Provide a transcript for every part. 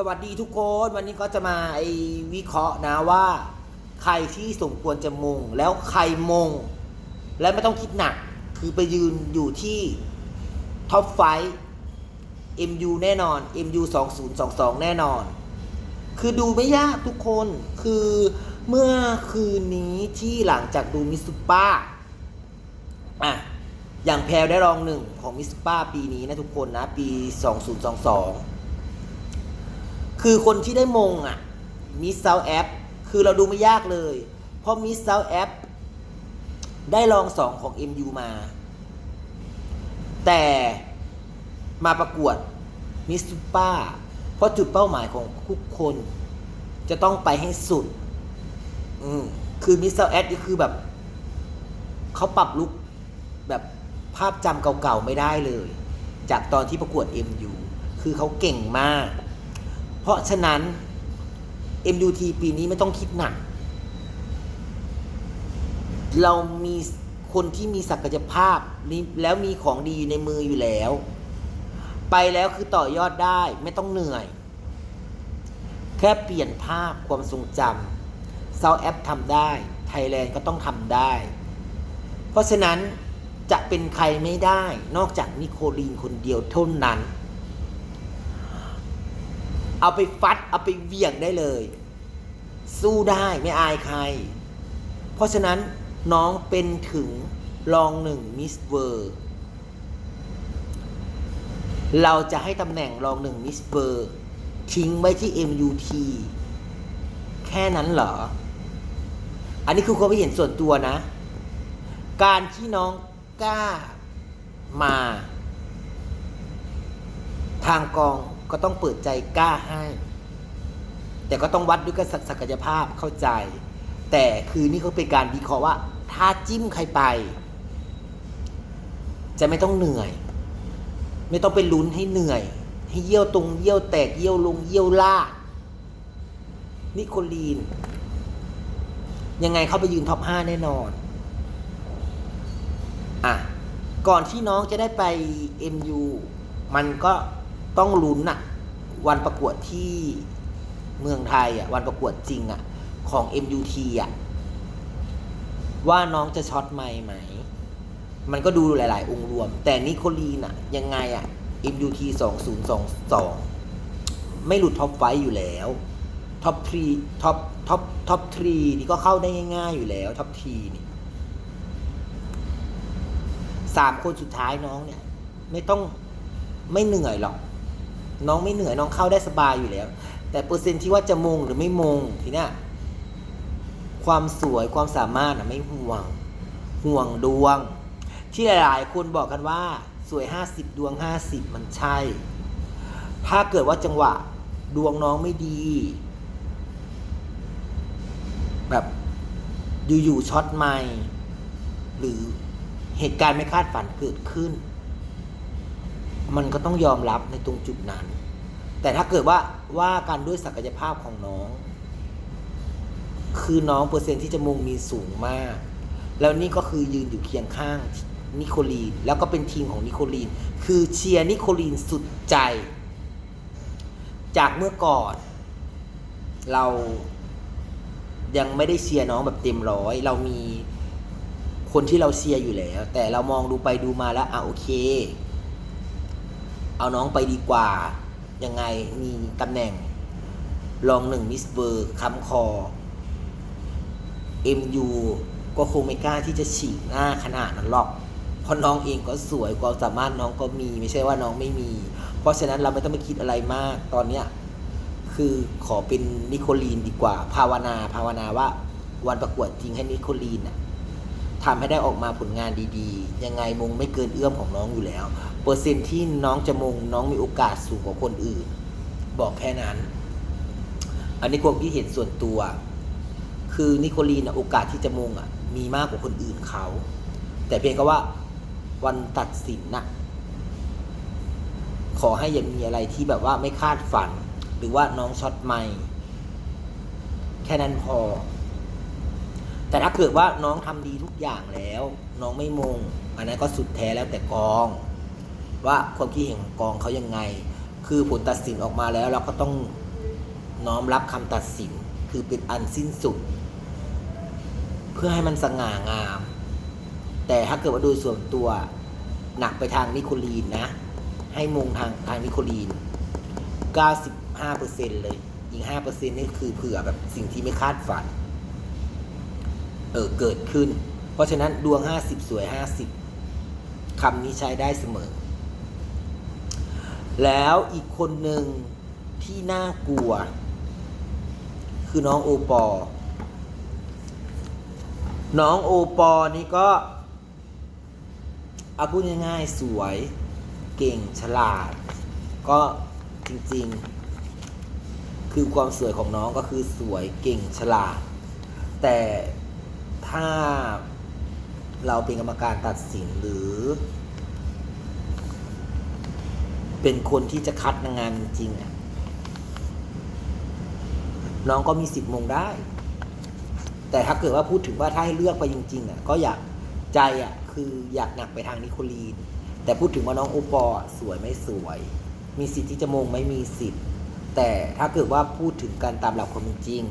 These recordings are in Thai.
สวัสดีทุกคนวันนี้ก็จะมาไอวิเคราะห์นะว่า ใครที่สมควรจะมง แล้วใครมง และไม่ต้องคิดหนัก คือไปยืนอยู่ที่ท็อปไฟ MU แน่นอน MU 2022 แน่นอน คือดูไม่ยากทุกคนคือเมื่อคืนนี้ที่หลังจากดูมิสซูป้าอะอย่างแพลวได้รองหนึ่งของมิสซูป้าปีนี้นะทุกคนนะ ปี 2022 คือคนที่ได้มงอะมิสเซาแอปคือเราดูไม่ยากเลย เพราะมิสเซาแอปได้รองสองของ MU มา แต่มาประกวดมิสซูป้า เพราะจุดเป้าหมายของทุกคนจะต้องไปให้สุด อืมคือมิสเซาแอปนี่คือแบบ เขาปรับลุกแบบภาพจำเก่าๆ ไม่ได้เลย จากตอนที่ประกวด MU คือเขาเก่งมาก เพราะฉะนั้น MUT ปีนี้ไม่ต้องคิดหนัก เรามีคนที่มีศักยภาพแล้วมีของดีอยู่ในมืออยู่แล้ว ไปแล้วคือต่อยอดได้ไม่ต้องเหนื่อย แค่เปลี่ยนภาพความทรงจำเซาแอปทำได้ ไทยแลนด์ก็ต้องทำได้ เพราะฉะนั้นจะเป็นใครไม่ได้นอกจากนิโคลีนคนเดียวเท่านั้น เอาไปฟัด เอาไปเวี่ยงได้เลย สู้ได้ไม่อายใคร เพราะฉะนั้นน้องเป็นถึงรองหนึ่งมิสเวอร์เราจะให้ตำแหน่งรองหนึ่งมิสเวอร์ทิ้งไว้ที่ MUT แค่นั้นเหรอ อันนี้คือความเห็นส่วนตัวนะ การที่น้องกล้ามา ทางกอง ก็ต้องเปิดใจกล้าให้ แต่ก็ต้องวัดด้วยกับศักยภาพเข้าใจ แต่คือนี่เขาเป็นการวิเคราะห์ว่า ถ้าจิ้มใครไป จะไม่ต้องเหนื่อย ไม่ต้องไปลุ้นให้เหนื่อย ให้เยี่ยวตรงเยี่ยวแตกเยี่ยวลงเยี่ยวล่ากนิโคลีน ยังไงเข้าไปยืนท็อป5แน่นอน อะ ก่อนที่น้องจะได้ไป MU มันก็ ต้องลุ้นอะวันประกวดที่เมืองไทยอะวันประกวดจริงอะของ MUT อะว่าน้องจะช็อตไม่ไหม มันก็ดูหลาย ๆ องค์รวม แต่นิโคลีนอะยังไงอะ MUT 2022 ไม่หลุดท็อปไฟอยู่แล้วท็อปทรีท็อปท็อปท็อปทรีนี่ก็เข้าได้ง่าย ๆ อยู่แล้วท็อปทีนี่สามคนสุดท้ายน้องเนี่ย ไม่ต้องไม่เหนื่อยหรอก น้องไม่เหนื่อยน้องเข้าได้สบายอยู่แล้ว แต่เปอร์เซ็นต์ที่ว่าจะมงหรือไม่มงทีเนี้ยความสวยความสามารถอะไม่ห่วง ห่วงดวง ที่หลาย ๆ คนบอกกันว่า สวยห้าสิบดวงห้าสิบมันใช่ ถ้าเกิดว่าจังหวะดวงน้องไม่ดี แบบอยู่ ๆ ช็อตไม่ หรือเหตุการณ์ไม่คาดฝันเกิดขึ้น มันก็ต้องยอมรับในตรงจุดนั้น แต่ถ้าเกิดว่าว่ากันด้วยศักยภาพของน้อง คือน้องเปอร์เซ็นต์ที่จะมุงมีสูงมาก แล้วนี่ก็คือยืนอยู่เคียงข้างนิโคลีน แล้วก็เป็นทีมของนิโคลีน คือเชียร์นิโคลีนสุดใจ จากเมื่อก่อน เรายังไม่ได้เชียร์น้องแบบเต็มร้อย เรามีคนที่เราเชียร์อยู่แล้ว แต่เรามองดูไปดูมาแล้วอะโอเค เอาน้องไปดีกว่า ยังไงมีตำแหน่ง รองหนึ่งมิสเบอร์ค้ำคอ MU ก็คงไม่กล้าที่จะฉีกหน้าขนาดนั้นหรอก เพราะน้องเองก็สวยความสามารถน้องก็มี ไม่ใช่ว่าน้องไม่มี เพราะฉะนั้นเราไม่ต้องไปคิดอะไรมากตอนเนี้ยคือขอเป็นนิโคลีนดีกว่า ภาวนาภาวนาว่าวันประกวดจริงให้นิโคลีนน่ะ ทำให้ได้ออกมาผลงานดีๆ ยังไงมงไม่เกินเอื้อมของน้องอยู่แล้ว เปอร์เซ็นที่น้องจะมงน้องมีโอกาสสูงกว่าคนอื่น บอกแค่นั้น อันนี้ความคิดเห็นส่วนตัว คือนิโคลีนน่ะโอกาสที่จะมงอะมีมากกว่าคนอื่นเขา แต่เพียงก็ว่าวันตัดสินนะขอให้ยังมีอะไรที่แบบว่าไม่คาดฝัน หรือว่าน้องช็อตไม่ แค่นั้นพอ แต่ถ้าเกิดว่าน้องทำดีทุกอย่างแล้ว น้องไม่มง อันนั้นก็สุดแท้แล้วแต่กอง ว่าความคิดเห็นของกองเขายังไง คือผลตัดสินออกมาแล้วเราก็ต้องน้อมรับคำตัดสินคือเป็นอันสิ้นสุด เพื่อให้มันสง่างาม แต่ถ้าเกิดว่าโดยส่วนตัวหนักไปทางนิโคลีนนะ ให้มงทางทางนิโคลีน 95%เลยอีก5%นี่คือเผื่อแบบสิ่งที่ไม่คาดฝัน เออเกิดขึ้น เพราะฉะนั้นดวง 50 สวย 50คำนี้ใช้ได้เสมอ แล้วอีกคนหนึ่งที่น่ากลัว คือน้องโอปอ น้องโอปอนี่ก็เอาพูดง่ายๆ สวยเก่งฉลาด ก็จริงๆ คือความสวยของน้องก็คือสวยเก่งฉลาด แต่ ถ้าเราเป็นกรรมการตัดสินหรือ เป็นคนที่จะคัดนางงามจริงๆอะน้องก็มีสิทธิ์มงได้ แต่ถ้าเกิดว่าพูดถึงว่าถ้าให้เลือกไปจริง ๆ อะ ก็อยากใจอะ คืออยากหนักไปทางนิโคลีน แต่พูดถึงว่าน้องโอปอสวยไม่สวย มีสิทธิ์ที่จะมงไม่มีสิทธิ์ แต่ถ้าเกิดว่าพูดถึงการตามหลักความจริง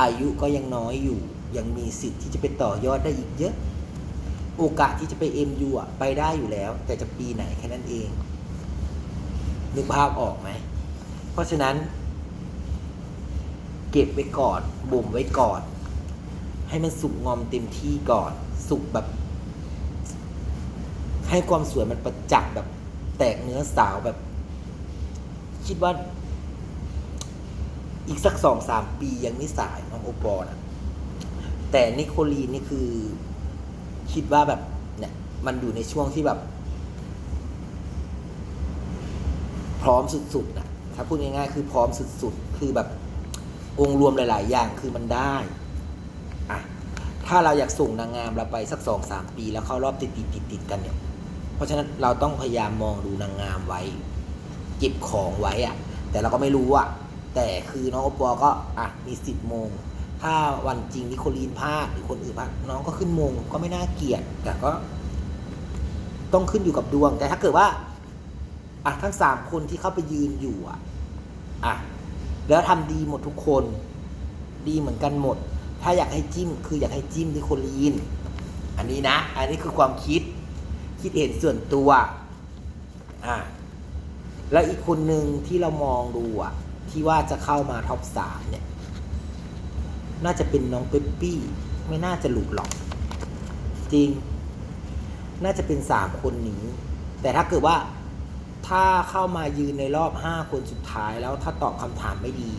อายุก็ยังน้อยอยู่ ยังมีสิทธิ์ที่จะไปต่อยอดได้อีกเยอะ โอกาสที่จะไปเอ็มยูอะไปได้อยู่แล้ว แต่จะปีไหนแค่นั้นเอง นึกภาพออกไหม เพราะฉะนั้น เก็บไว้ก่อนบ่มไว้ก่อน ให้มันสุกงอมเต็มที่ก่อน สุกแบบ ให้ความสวยมันประจักษ์แบบแตกเนื้อสาวแบบ คิดว่าอีกสักสองสามปียังไม่สายน้องโอปอล์นะ แต่นิโคลีนนี่คือ คิดว่าแบบเนี่ยมันอยู่ในช่วงที่แบบ พร้อมสุดๆนะถ้าพูดง่ายๆคือพร้อมสุดๆ คือแบบองค์รวมหลาย ๆ อย่างคือมันได้อะถ้าเราอยากส่งนางงามเราไปสักสองสามปี แล้วเข้ารอบติดติดติดติดๆกันเนี่ย เพราะฉะนั้นเราต้องพยายามมองดูนางงามไว้เก็บของไว้อะแต่เราก็ไม่รู้อะแต่คือน้องโอปอก็อะมีสิบโมง ถ้าวันจริงนิโคลีนพลาดหรือคนอื่นพลาดน้องก็ขึ้นมงก็ไม่น่าเกลียดแต่ก็ ต้องขึ้นอยู่กับดวง แต่ถ้าเกิดว่าอะทั้งสามคนที่เข้าไปยืนอยู่อะอะแล้วทำดีหมดทุกคน ดีเหมือนกันหมด ถ้าอยากให้จิ้ม คืออยากให้จิ้มนิโคลีน อันนี้นะ อันนี้คือความคิด คิดเห็นส่วนตัวอะแล้วอีกคนหนึ่งที่เรามองดูอะที่ว่าจะเข้ามาท็อปสามเนี่ย น่าจะเป็นน้องเปปปี้ ไม่น่าจะหลุดหรอก จริง น่าจะเป็นสามคนนี้ แต่ถ้าเกิดว่าถ้าเข้ามายืนในรอบห้าคนสุดท้ายแล้วถ้าตอบคำถามไม่ดี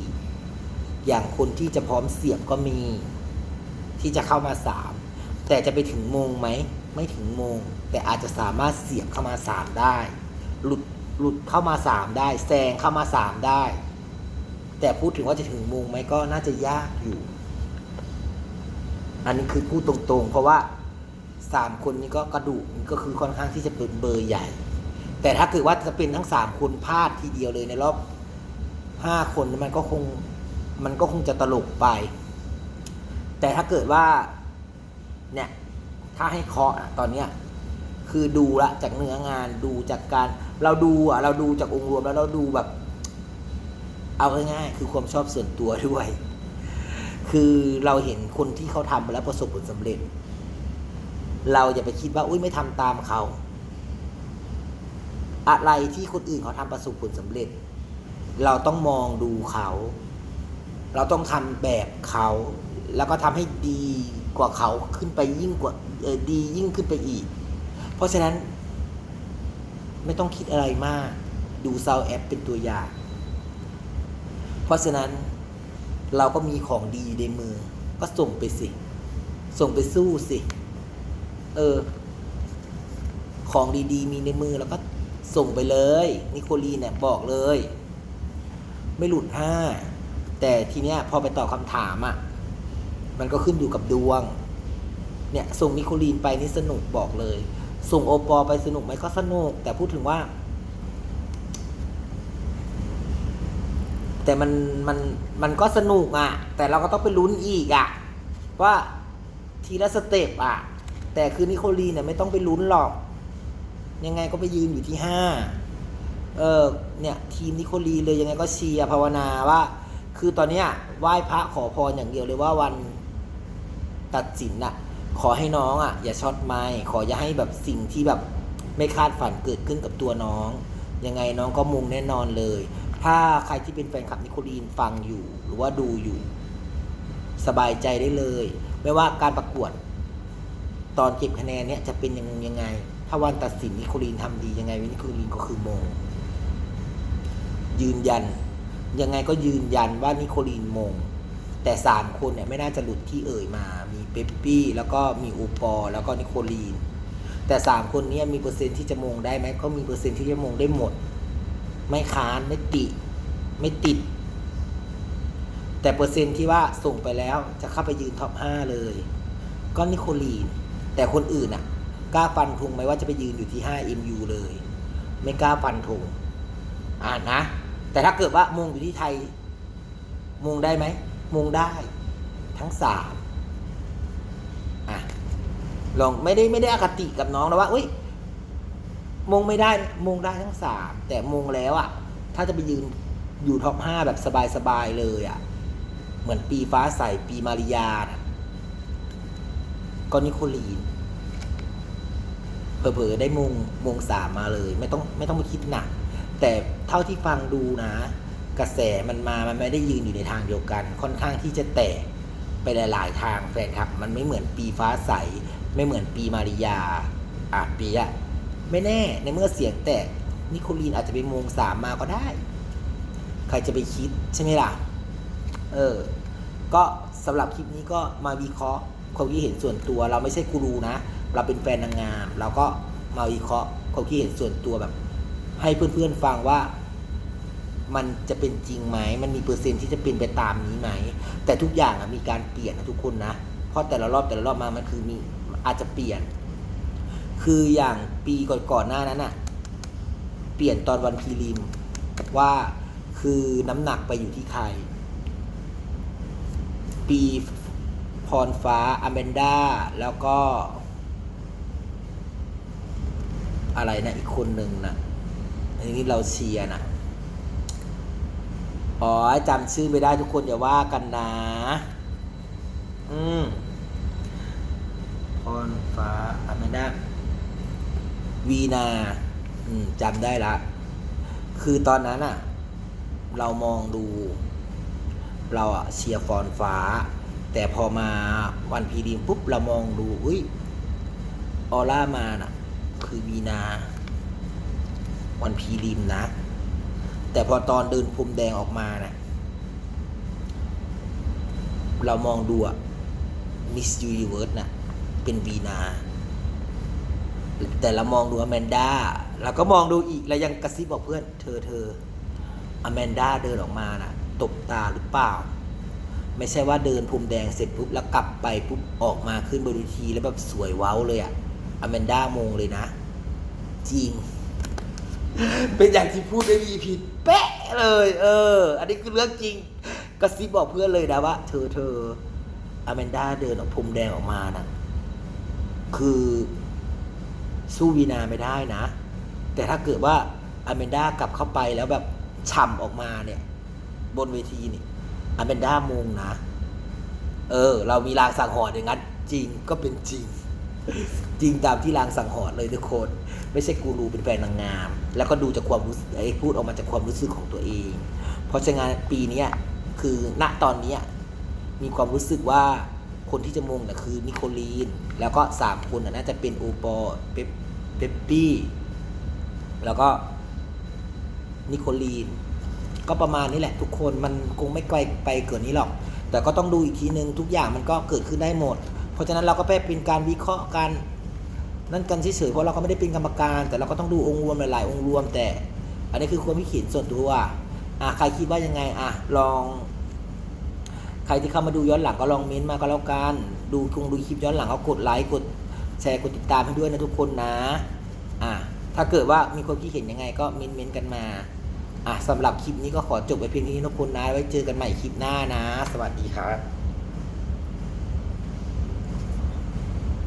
อย่างคนที่จะพร้อมเสียบก็มี ที่จะเข้ามาสามแต่จะไปถึงโมงไหม ไม่ถึงโมง แต่อาจจะสามารถเสียบเข้ามาสามได้ หลุดหลุดเข้ามาสามได้แซงเข้ามาสามได้ แต่พูดถึงว่าจะถึงโมงไหมก็น่าจะยากอยู่ อันนี้คือพูดตรงๆ เพราะว่าสามคนนี้ก็กระดูกก็คือค่อนข้างที่จะเป็นเบอร์ใหญ่ แต่ถ้าเกิดว่าจะเป็นทั้งสามคนพลาดทีเดียวเลยในรอบห้าคนมันก็คงมันก็คงจะตลกไป แต่ถ้าเกิดว่าเนี่ยถ้าให้เคาะอะตอนเนี้ยคือดูละจากเนื้องานดูจากการเราดูอะเราดูจากองค์รวมแล้วเราดูแบบ เอาง่ายๆคือความชอบส่วนตัวด้วย คือเราเห็นคนที่เขาทำแล้วประสบผลสำเร็จ เราอย่าไปคิดว่าอุ้ยไม่ทำตามเขา อะไรที่คนอื่นเขาทำประสบผลสำเร็จ เราต้องมองดูเขา เราต้องทำแบบเขา แล้วก็ทำให้ดีกว่าเขาขึ้นไปยิ่งกว่าดียิ่งขึ้นไปอีก เพราะฉะนั้น ไม่ต้องคิดอะไรมาก ดูซาวแอปเป็นตัวอย่าง เพราะฉะนั้น เราก็มีของดีในมือ ก็ส่งไปสิ ส่งไปสู้สิ เออ ของดีๆ มีในมือแล้วก็ส่งไปเลย นิโคลีเนี่ยบอกเลย ไม่หลุดห้า แต่ทีเนี้ยพอไปตอบคำถามอะ่ะ มันก็ขึ้นอยู่กับดวง เนี่ยส่งนิโคลีนไปนี่สนุกบอกเลย ส่งโอปอไปสนุกไหมก็สนุก แต่พูดถึงว่า แต่มันมันมันก็สนุกอะ่ะ แต่เราก็ต้องไปลุ้นอีกอะ่ะ ว่าทีละสเต็ปอะ แต่คือนิโคลีเนี่ยไม่ต้องไปลุ้นหรอก ยังไงก็ไปยืนอยู่ที่ห้าเออเนี่ยทีมนิโคลีเลยยังไงก็เชียร์ภาวนาว่า คือตอนเนี้ยไหว้พระขอพรอย่างเดียวเลยว่าวันตัดสินน่ะขอให้น้องอะอย่าช็อตไม้ขออย่าให้แบบสิ่งที่แบบไม่คาดฝันเกิดขึ้นกับตัวน้อง ยังไงน้องก็มุงแน่นอนเลย ถ้าใครที่เป็นแฟนคลับนิโคลีนฟังอยู่ หรือว่าดูอยู่ สบายใจได้เลย ไม่ว่าการประกวด ตอนเก็บคะแนนเนี่ยจะเป็นยังยังไง ถ้าวันตัดสินนิโคลีนทำดียังไงนิโคลีนก็คือมง ยืนยัน ยังไงก็ยืนยันว่านิโคลีนมง แต่สามคนเนี่ยไม่น่าจะหลุดที่เอ่ยมา มีเปปปี้ แล้วก็มีอูปอแล้วก็นิโคลีนแต่สามคนนี้มีเปอร์เซ็นต์ที่จะมงได้ไหมก็มีเปอร์เซ็นต์ที่จะมงได้หมด ไม่ค้านไม่ติ ไม่ติด แต่เปอร์เซ็นที่ว่าส่งไปแล้วจะเข้าไปยืนท็อปห้าเลย ก็นิโคลีน แต่คนอื่นอะกล้าฟันธงไหมว่าจะไปยืนอยู่ที่5 MU เลย ไม่กล้าฟันธงอ่านนะ แต่ถ้าเกิดว่ามงอยู่ที่ไทย มงได้ไหมมงได้ทั้งสามอะลองไม่ได้ไม่ได้อคติกับน้องนะว่าอุ้ย มงไม่ได้มงได้ทั้งสามแต่มงแล้วอะ ถ้าจะไปยืนอยู่ท็อปห้าแบบสบายๆเลยอะ เหมือนปีฟ้าใสปีมาริยาน่ะก็นิโคลีนเผลอๆได้มงมงสามมาเลย ไม่ต้องไม่ต้องไปคิดหนักแต่เท่าที่ฟังดูนะ กระแสมันมามันไม่ได้ยืนอยู่ในทางเดียวกัน ค่อนข้างที่จะแตกไปหลาย ๆ ทางแฟนคลับ มันไม่เหมือนปีฟ้าใส ไม่เหมือนปีมาริยาอะปีอะ ไม่แน่ในเมื่อเสียงแตกนิโคลีนอาจจะเป็นมงสามมาก็ได้ ใครจะไปคิดใช่ไหมล่ะ เออ ก็สำหรับคลิปนี้ก็มาวิเคราะห์ความคิดเห็นส่วนตัว เราไม่ใช่กูรูนะ เราเป็นแฟนนางงาม เราก็มาวิเคราะห์ความคิดเห็นส่วนตัวแบบ ให้เพื่อนๆฟังว่า มันจะเป็นจริงไหม มันมีเปอร์เซ็นต์ที่จะเป็นไปตามนี้ไหม แต่ทุกอย่างอะมีการเปลี่ยนนะทุกคนนะ เพราะแต่ละรอบแต่ละรอบมามันคือมีอาจจะเปลี่ยน คืออย่างปีก่อนๆหน้านั้นอะเปลี่ยนตอนวันพรีลิม ว่าคือน้ำหนักไปอยู่ที่ใคร ปีพรฟ้าอแมนดาแล้วก็ อะไรนะอีกคนหนึ่งนะอันนี้เราเชียร์นะอ๋อจำชื่อไม่ได้ทุกคนอย่าว่ากันนะ อืมพรฟ้าอแมนดา วีนาจำได้ละ คือตอนนั้นอะเรามองดู เราอะเชียร์ฟอนฟ้า แต่พอมาวันพีดีมปุ๊บ เรามองดูอุ้ยออร่ามาน่ะ คือวีนา วันพีดีมนะ แต่พอตอนเดินพรมแดงออกมาน่ะ เรามองดูอะมิสยูนิเวิร์สน่ะ เป็นวีนา แต่เรามองดูอแมนดาเราก็มองดูอีกแล้วยังกระซิบบอกเพื่อน เธอเธออแมนดาเดินออกมาน่ะตบตาหรือเปล่า ไม่ใช่ว่าเดินพรมแดงเสร็จปุ๊บแล้วกลับไปปุ๊บออกมาขึ้นบนเวทีแล้วแบบสวยเว้าเลยอะอแมนด้ามงเลยนะ จริง เป็นอย่างที่พูดไม่มีผิดเป๊ะเลย เออ อันนี้คือเรื่องจริงกระซิบบอกเพื่อนเลยนะว่า เธอเธออแมนด้าเดินออกพรมแดงออกมานะคือ สู้วีนาไม่ได้นะ แต่ถ้าเกิดว่าอแมนดากลับเข้าไปแล้วแบบฉ่ำออกมาเนี่ย บนเวทีนี่อแมนดามงนะ เออ เรามีรางสังหรณ์อย่างนั้น จริงก็เป็นจริง จริงตามที่รางสังหรณ์เลยทุกคน ไม่ใช่กูรูเป็นแฟนนางงาม แล้วก็ดูจากความรู้สึกไอ้พูดออกมาจากความรู้สึกของตัวเอง เพราะฉะนั้นปีนี้คือณตอนนี้มีความรู้สึกว่าคนที่จะมงน่ะคือนิโคลีน แล้วก็สามคนน่าจะเป็นโอปอล์เปป เปปปี้ แล้วก็นิโคลีน ก็ประมาณนี้แหละทุกคนมันคงไม่ไกลไปเกินนี้หรอก แต่ก็ต้องดูอีกทีนึงทุกอย่างมันก็เกิดขึ้นได้หมด เพราะฉะนั้นเราก็แค่เป็นการวิเคราะห์กันนั่นกันเฉยๆเพราะเราก็ไม่ได้เป็นกรรมการ แต่เราก็ต้องดูองค์รวมหลายๆองค์รวม แต่ อันนี้คือความคิดเห็นส่วนตัวอะใครคิดว่ายังไงอะลอง ใครที่เข้ามาดูย้อนหลังก็ลองเม้นต์มาก็แล้วกันดูคงดูคลิปย้อนหลังก็กดไลค์กด แชร์กดติดตามให้ด้วยนะทุกคนนะ อะถ้าเกิดว่ามีความคิดเห็นยังไงก็เม้นต์เม้นต์กันมา อะสำหรับคลิปนี้ก็ขอจบไปเพียงเท่านี้นะทุกคนนะ ไว้เจอกันใหม่คลิปหน้านะ สวัสดีครับ